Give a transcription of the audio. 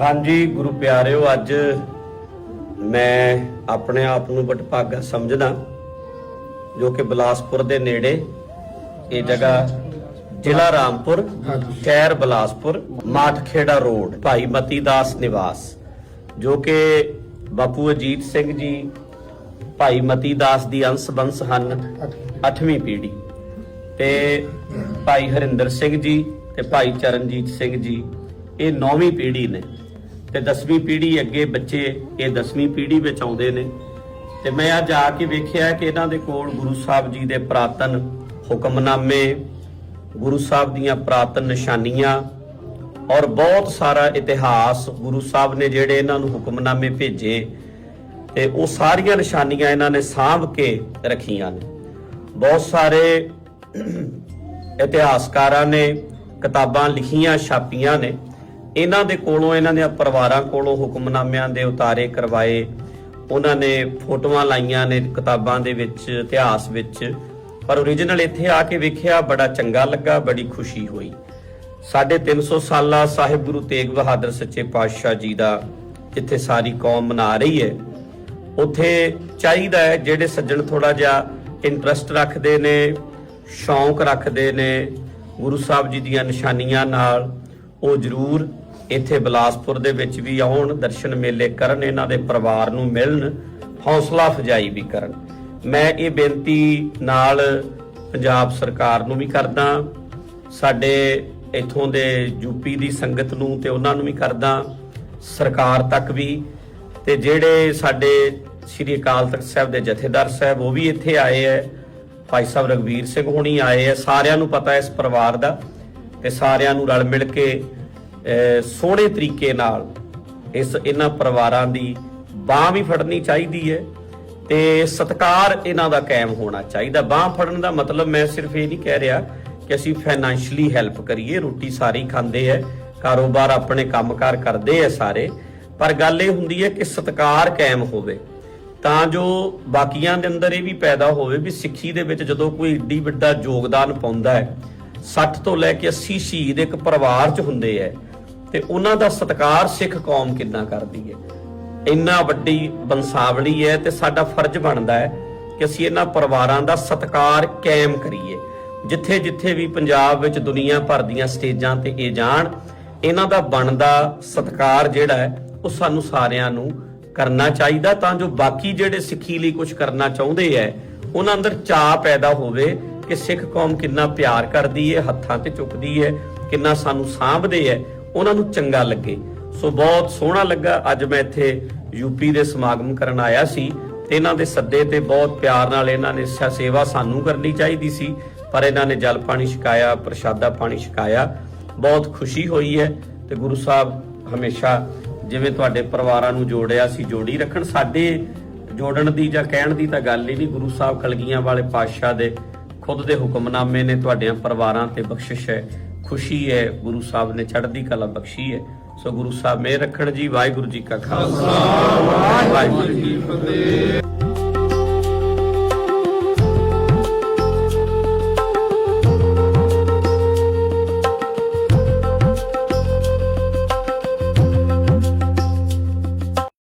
ਹਾਂਜੀ, ਗੁਰੂ ਪਿਆਰਿਓ, ਅੱਜ ਮੈਂ ਆਪਣੇ ਆਪ ਨੂੰ ਵਡਭਾਗਾ ਸਮਝਦਾ, ਜੋ ਕਿ ਬਲਾਸਪੁਰ ਦੇ ਨੇੜੇ, ਇਹ ਜਗ੍ਹਾ ਜ਼ਿਲ੍ਹਾ ਰਾਮਪੁਰ, ਸ਼ਹਿਰ ਬਲਾਸਪੁਰ, ਮਾਠਖੇੜਾ ਰੋਡ, ਭਾਈ ਮਤੀ ਦਾਸ ਨਿਵਾਸ, ਜੋ ਕਿ ਬਾਪੂ ਅਜੀਤ ਸਿੰਘ ਜੀ, ਭਾਈ ਮਤੀ ਦਾਸ ਦੀ ਅੰਸ਼ ਬੰਸ ਹਨ 8ਵੀਂ ਪੀੜ੍ਹੀ, ਤੇ ਭਾਈ ਹਰਿੰਦਰ ਸਿੰਘ ਜੀ ਤੇ ਭਾਈ ਚਰਨਜੀਤ ਸਿੰਘ ਜੀ, ਇਹ 9ਵੀਂ ਪੀੜ੍ਹੀ ਨੇ। ਤੇ 10ਵੀਂ ਪੀੜ੍ਹੀ ਅੱਗੇ ਬੱਚੇ ਇਹ 10ਵੀਂ ਪੀੜ੍ਹੀ ਵਿੱਚ ਆਉਂਦੇ ਨੇ। ਤੇ ਮੈਂ ਅੱਜ ਆ ਕੇ ਵੇਖਿਆ ਕਿ ਇਹਨਾਂ ਦੇ ਕੋਲ ਗੁਰੂ ਸਾਹਿਬ ਜੀ ਦੇ ਪ੍ਰਾਤਨ ਹੁਕਮਨਾਮੇ, ਗੁਰੂ ਸਾਹਿਬ ਦੀਆਂ ਪ੍ਰਾਤਨ ਨਿਸ਼ਾਨੀਆਂ ਔਰ ਬਹੁਤ ਸਾਰਾ ਇਤਿਹਾਸ ਗੁਰੂ ਸਾਹਿਬ ਨੇ ਜਿਹੜੇ ਇਹਨਾਂ ਨੂੰ ਹੁਕਮਨਾਮੇ ਭੇਜੇ ਤੇ ਉਹ ਸਾਰੀਆਂ ਨਿਸ਼ਾਨੀਆਂ ਇਹਨਾਂ ਨੇ ਸਾਂਭ ਕੇ ਰੱਖੀਆਂ ਨੇ। ਬਹੁਤ ਸਾਰੇ ਇਤਿਹਾਸਕਾਰਾਂ ਨੇ ਕਿਤਾਬਾਂ ਲਿਖੀਆਂ, ਛਾਪੀਆਂ ਨੇ। ਇਹਨਾਂ ਦੇ ਕੋਲੋਂ, ਇਹਨਾਂ ਦੇ ਪਰਿਵਾਰਾਂ ਕੋਲੋਂ ਹੁਕਮਨਾਮਿਆਂ ਦੇ ਉਤਾਰੇ ਕਰਵਾਏ। ਉਹਨਾਂ ਨੇ ਫੋਟੋਆਂ ਲਾਈਆਂ ਨੇ ਕਿਤਾਬਾਂ ਦੇ ਵਿੱਚ, ਇਤਿਹਾਸ ਵਿੱਚ। ਪਰ origignal ਇੱਥੇ ਆ ਕੇ ਵੇਖਿਆ, ਬੜਾ ਚੰਗਾ ਲੱਗਾ, ਬੜੀ ਖੁਸ਼ੀ ਹੋਈ। ਸਾਢੇ 300 ਸਾਲਾ ਸਾਹਿਬ ਗੁਰੂ ਤੇਗ ਬਹਾਦਰ ਸੱਚੇ ਪਾਤਸ਼ਾਹ ਜੀ ਦਾ ਜਿੱਥੇ ਸਾਰੀ ਕੌਮ ਮਨਾ ਰਹੀ ਹੈ। ਉਥੇ ਚਾਹੀਦਾ ਹੈ ਜਿਹੜੇ ਸੱਜਣ ਥੋੜਾ ਜਿਹਾ ਇੰਟਰਸਟ ਰੱਖਦੇ ਨੇ, ਸ਼ੌਂਕ ਰੱਖਦੇ ਨੇ, ਗੁਰੂ ਸਾਹਿਬ ਜੀ ਦੀਆਂ ਨਿਸ਼ਾਨੀਆਂ ਨਾਲ ਉਹ ਜ਼ਰੂਰ ਇੱਥੇ ਬਲਾਸਪੁਰ ਦੇ ਵਿੱਚ ਵੀ ਆਉਣ, ਦਰਸ਼ਨ ਮੇਲੇ ਕਰਨ, ਇਹਨਾਂ ਦੇ ਪਰਿਵਾਰ ਨੂੰ ਮਿਲਣ, ਹੌਸਲਾ ਫਜਾਈ ਵੀ ਕਰਨ। ਮੈਂ ਇਹ ਬੇਨਤੀ ਨਾਲ ਪੰਜਾਬ ਸਰਕਾਰ ਨੂੰ ਵੀ ਕਰਦਾ, ਸਾਡੇ ਇਥੋਂ ਦੇ ਯੂਪੀ ਦੀ ਸੰਗਤ ਨੂੰ ਤੇ ਉਹਨਾਂ ਨੂੰ ਵੀ ਕਰਦਾ, ਸਰਕਾਰ ਤੱਕ ਵੀ। ਤੇ ਜਿਹੜੇ ਸਾਡੇ ਸ੍ਰੀ ਅਕਾਲ ਤਖਤ ਸਾਹਿਬ ਦੇ ਜਥੇਦਾਰ ਸਾਹਿਬ, ਉਹ ਵੀ ਇੱਥੇ ਆਏ ਐ। ਭਾਈ ਸਾਹਿਬ ਰਗਵੀਰ ਸਿੰਘ ਹੁਣੀ ਆਏ ਐ, ਸਾਰਿਆਂ ਨੂੰ ਪਤਾ ਇਸ ਪਰਿਵਾਰ ਦਾ। ਤੇ ਸਾਰਿਆਂ ਨੂੰ ਰਲ ਮਿਲ ਕੇ ਅਹ, ਸੋਹਣੇ ਤਰੀਕੇ ਨਾਲ ਇਸ ਇਹਨਾਂ ਪਰਿਵਾਰਾਂ ਦੀ ਬਾਹ ਵੀ ਫੜਨੀ ਚਾਹੀਦੀ ਹੈ ਤੇ ਸਤਕਾਰ ਇਹਨਾਂ ਦਾ ਕਾਇਮ ਹੋਣਾ ਚਾਹੀਦਾ। ਬਾਹ ਫੜਨ ਦਾ ਮਤਲਬ ਮੈਂ ਸਿਰਫ ਇਹ ਨਹੀਂ ਕਹਿ ਰਿਹਾ ਕਿ ਅਸੀਂ ਫਾਈਨੈਂਸ਼ਲੀ ਹੈਲਪ ਕਰੀਏ ਰੋਟੀ ਸਾਰੀ ਖਾਂਦੇ ਐ ਕਾਰੋਬਾਰ ਆਪਣੇ ਕੰਮਕਾਰ ਕਰਦੇ ਐ ਸਾਰੇ ਪਰ ਗੱਲ ਇਹ ਹੁੰਦੀ ਹੈ ਕਿ ਸਤਕਾਰ ਕਾਇਮ ਹੋਵੇ ਤਾਂ ਜੋ ਬਾਕੀਆਂ ਦੇ ਅੰਦਰ ਇਹ ਵੀ ਪੈਦਾ ਹੋਵੇ ਵੀ ਸਿੱਖੀ ਦੇ ਵਿੱਚ ਜਦੋਂ ਕੋਈ ਏਡੀ ਵੱਡਾ ਯੋਗਦਾਨ ਪਾਉਂਦਾ ਹੈ 60 ਤੋਂ ਲੈ ਕੇ 80 ਸ਼ਹੀਦ ਇੱਕ ਪਰਿਵਾਰ 'ਚ ਹੁੰਦੇ ਐ। ਤੇ ਉਹਨਾਂ ਦਾ ਸਤਕਾਰ ਸਿੱਖ ਕੌਮ ਕਿੰਨਾ ਕਰਦੀ ਹੈ ਇੰਨਾ ਵੱਡੀ ਬੰਸਾਵਲੀ ਹੈ ਤੇ ਸਾਡਾ ਫਰਜ਼ ਬਣਦਾ ਹੈ ਕਿ ਅਸੀਂ ਇਹਨਾਂ ਪਰਿਵਾਰਾਂ ਦਾ ਸਤਕਾਰ ਕਾਇਮ ਕਰੀਏ। ਜਿੱਥੇ ਜਿੱਥੇ ਵੀ ਪੰਜਾਬ ਵਿੱਚ ਦੁਨੀਆ ਭਰ ਦੀਆਂ ਸਟੇਜਾਂ ਤੇ ਇਹ ਜਾਣ, ਇਹਨਾਂ ਦਾ ਬਣਦਾ ਸਤਕਾਰ ਜਿਹੜਾ ਹੈ ਉਹ ਸਾਨੂੰ ਸਾਰਿਆਂ ਨੂੰ ਕਰਨਾ ਚਾਹੀਦਾ ਤਾਂ ਜੋ ਬਾਕੀ ਜਿਹੜੇ ਸਿੱਖੀ ਲਈ ਕੁਝ ਕਰਨਾ ਚਾਹੁੰਦੇ ਐ, ਉਹਨਾਂ ਅੰਦਰ ਚਾਹ ਪੈਦਾ ਹੋਵੇ ਕਿ ਸਿੱਖ ਕੌਮ ਕਿੰਨਾ ਪਿਆਰ ਕਰਦੀ ਹੈ ਹੱਥਾਂ ਤੇ ਚੁੱਕਦੀ ਹੈ ਕਿੰਨਾ ਸਾਨੂੰ ਸਾਂਭਦੇ ਹੈ ਉਹਨਾਂ ਨੂੰ ਚੰਗਾ ਲੱਗੇ। ਸੋ ਬਹੁਤ ਸੋਹਣਾ ਲੱਗਾ, ਅੱਜ ਮੈਂ ਇੱਥੇ ਯੂਪੀ ਦੇ ਸਮਾਗਮ ਕਰਨ ਆਇਆ ਸੀ ਇਹਨਾਂ ਦੇ ਸੱਦੇ ਤੇ ਬਹੁਤ ਪਿਆਰ ਨਾਲ ਇਹਨਾਂ ਨੇ ਸੇਵਾ ਸਾਨੂੰ ਕਰਨੀ ਚਾਹੀਦੀ ਸੀ, ਪਰ ਇਹਨਾਂ ਨੇ ਜਲ ਪਾਣੀ ਛਕਾਇਆ, ਪ੍ਰਸ਼ਾਦਾ ਪਾਣੀ ਛਕਾਇਆ, ਬਹੁਤ ਖੁਸ਼ੀ ਹੋਈ ਹੈ ਤੇ ਗੁਰੂ ਸਾਹਿਬ ਹਮੇਸ਼ਾ ਜਿਵੇਂ ਤੁਹਾਡੇ ਪਰਿਵਾਰਾਂ ਨੂੰ ਜੋੜਿਆ ਸੀ, ਜੋੜੀ ਰੱਖਣ, ਸਾਡੇ ਜੋੜਨ ਦੀ ਜਾਂ ਕਹਿਣ ਦੀ ਤਾਂ ਗੱਲ ਹੀ ਨਹੀਂ, ਗੁਰੂ ਸਾਹਿਬ ਕਲਗੀਆਂ ਵਾਲੇ ਪਾਤਸ਼ਾਹ ਦੇ ਖੁਦ ਦੇ ਹੁਕਮਨਾਮੇ ਨੇ ਤੁਹਾਡਿਆਂ ਪਰਿਵਾਰਾਂ ਤੇ ਬਖਸ਼ਿਸ਼ ਹੈ। ਖੁਸ਼ੀ ਹੈ ਗੁਰੂ ਸਾਹਿਬ ਨੇ ਚੜ੍ਹਦੀ ਕਲਾ ਬਖਸ਼ੀ ਹੈ। ਸੋ ਗੁਰੂ ਸਾਹਿਬ ਮੇਰ ਰੱਖਣ ਜੀ ਵਾਹਿਗੁਰੂ ਜੀ ਕਾ ਖਾਲਸਾ। ਵਾਹਿਗੁਰੂ ਜੀ ਕੀ ਫਤਿਹ।